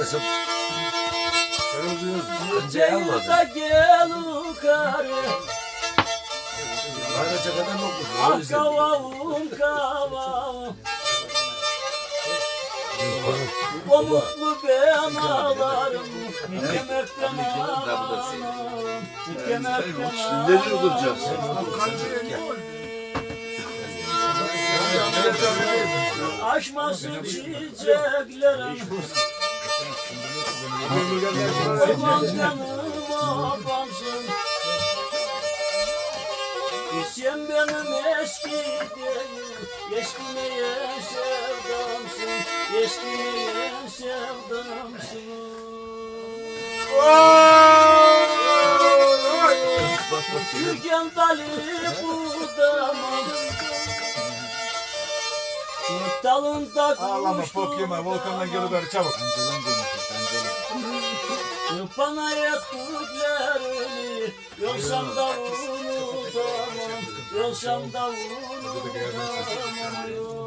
mesela önce almadı. da gel yukarı. Ayrıca kadar mı okudun? O Ah yüzden. kavavum kavavum. O mutlu ben ağlarım. Yemekten ağlarım. Yemekten Ne durduracağız? Aşmasın çiçeklerim. Sen benim eski değil, eskimeyen sevdamsın, eskimeyen sevdamsın. Türkan dali budamam. Dalında Ağlama pok yeme volkandan geri ver çabuk. Bana yaptıklarını Yolsam da unutamam Yolsam da unutamam